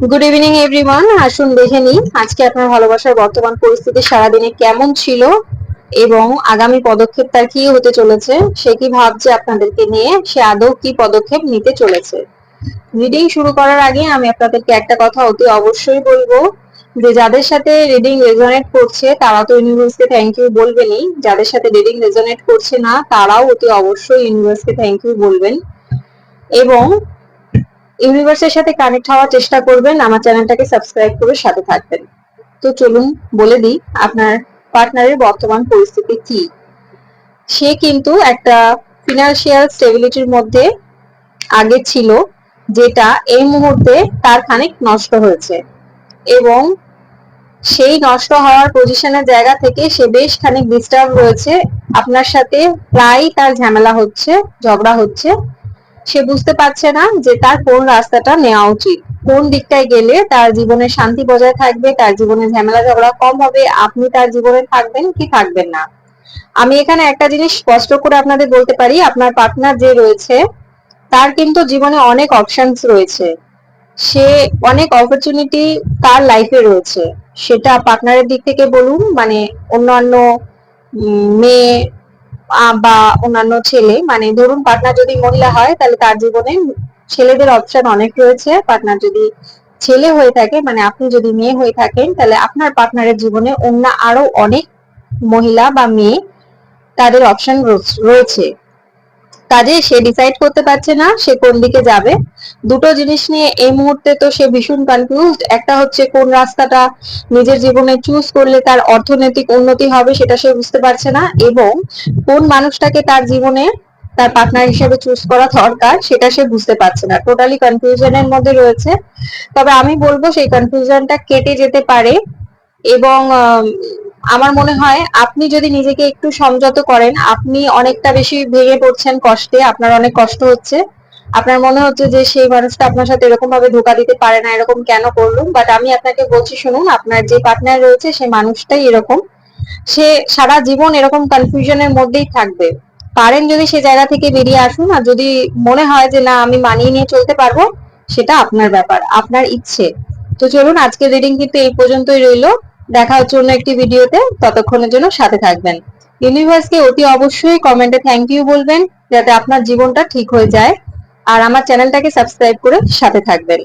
Good evening everyone আসুন দেখে নিই আজকে আপনার ভালোবাসার বর্তমান পরিস্থিতি সারাদিনে কেমন ছিল এবং আগামী পদক্ষেপ তার কি হতে চলেছে, সে কি ভাবছে আপনাদেরকে নিয়ে, সে আদৌ কি পদক্ষেপ নিতে চলেছে। রিডিং শুরু করার আগে আমি আপনাদেরকে একটা কথা অতি অবশ্যই বলব, যে যাদের সাথে রিডিং রেজনেট করছে, তারা তো ইউনিভার্সকে থ্যাংক ইউ বলবেনই। যাদের সাথে রিডিং রেজনেট করছে না, তারাও অতি অবশ্যই ইউনিভার্সকে থ্যাংক ইউ বলবেন। এবং ইউনিভার্সের সাথে কানেক্ট হওয়ার চেষ্টা করবেন। আমার চ্যানেলটাকে সাবস্ক্রাইব করে সাথে থাকবেন। তো চলুন বলে দিই, আপনার পার্টনারের বর্তমান পরিস্থিতি কি? সে কিন্তু একটা ফিনান্সিয়াল স্টেবিলিটির মধ্যে আগে ছিল, যেটা এই মুহূর্তে তার খানিক নষ্ট হয়েছে। এবং সেই নষ্ট হওয়ার পজিশনের জায়গা থেকে সে বেশ খানিক ডিস্টার্ব রয়েছে। আপনার সাথে প্রায় তার ঝামেলা হচ্ছে, ঝগড়া হচ্ছে। সে বুঝতে পারছে না যে তার কোন রাস্তাটা নেওয়া উচিত। কোন দিকটায় গেলে তার জীবনে শান্তি বজায় থাকবে, তার জীবনে ঝামেলা ঝগড়া কম হবে, আপনি তার জীবনে থাকবেন কি থাকবেন না। আমি এখানে একটা জিনিস স্পষ্ট করে আপনাদের বলতে পারি, আপনার পার্টনার যে রয়েছে, তার কিন্তু জীবনে অনেক অপশনস রয়েছে। সে অনেক অপরচুনিটি তার লাইফে রয়েছে। সেটা পার্টনারের দিক থেকে বলুন মানে অন্যান্য মেয়ে বা অন্যান্য ছেলে মানে ধরুন পার্টনার যদি মহিলা হয়, তাহলে তার জীবনে ছেলেদের অপশন অনেক রয়েছে। পার্টনার যদি ছেলে হয়ে থাকে মানে আপনি যদি মেয়ে হয়ে থাকেন, তাহলে আপনার পার্টনারের জীবনে অন্য আরও অনেক মহিলা বা মেয়ে তাদের অপশন রয়েছে। কাজে সে ডিসাইড করতে পারছে না সে কোন দিকে যাবে। দুটো জিনিস নিয়ে এই মুহূর্তে তো সে ভীষণ কনফিউজড একটা হচ্ছে কোন রাস্তাটা নিজের জীবনে চুজ করলে তার অর্থনৈতিক উন্নতি হবে সেটা সে বুঝতে পারছে না এবং কোন মানুষটাকে তার জীবনে তার পার্টনার হিসেবে চুজ করা দরকার সেটা সে বুঝতে পারছে না। টোটালি কনফিউশনের মধ্যে রয়েছে। তবে আমি বলব সেই কনফিউশনটা কেটে যেতে পারে এবং আমার মনে হয় আপনি যদি নিজেকে একটু সংযত করেন, আপনি অনেকটা বেশি ভেঙে পড়ছেন কষ্টে, আপনার অনেক কষ্ট হচ্ছে। আপনার মনে হচ্ছে যে সেই মানুষটা আপনার সাথে এরকম ভাবে ধোকা দিতে পারে না, এরকম কেন করল? বাট আমি আপনাকে বলছি, শুনুন, আপনার যে পার্টনার রয়েছে, সেই মানুষটাই এরকম। সে সারা জীবন এরকম কনফিউশনের মধ্যেই থাকবে। পারেন যদি সে জায়গা থেকে বেরিয়ে আসুন, আর যদি মনে হয় যে না, আমি মানিয়ে নিয়ে চলতে পারব, সেটা আপনার ব্যাপার, আপনার ইচ্ছে। তো চলুন আজকে রিডিং কিন্তু এই পর্যন্তই রইল। দেখা হচ্ছে অন্য একটি ভিডিওতে ততক্ষণের জন্য সাথে থাকবেন। ইউনিভার্সকে অতি অবশ্যই কমেন্টে থ্যাংক ইউ বলবেন, যাতে আপনার জীবনটা ঠিক হয়ে যায়। আর আমার চ্যানেলটাকে সাবস্ক্রাইব করে সাথে থাকবেন।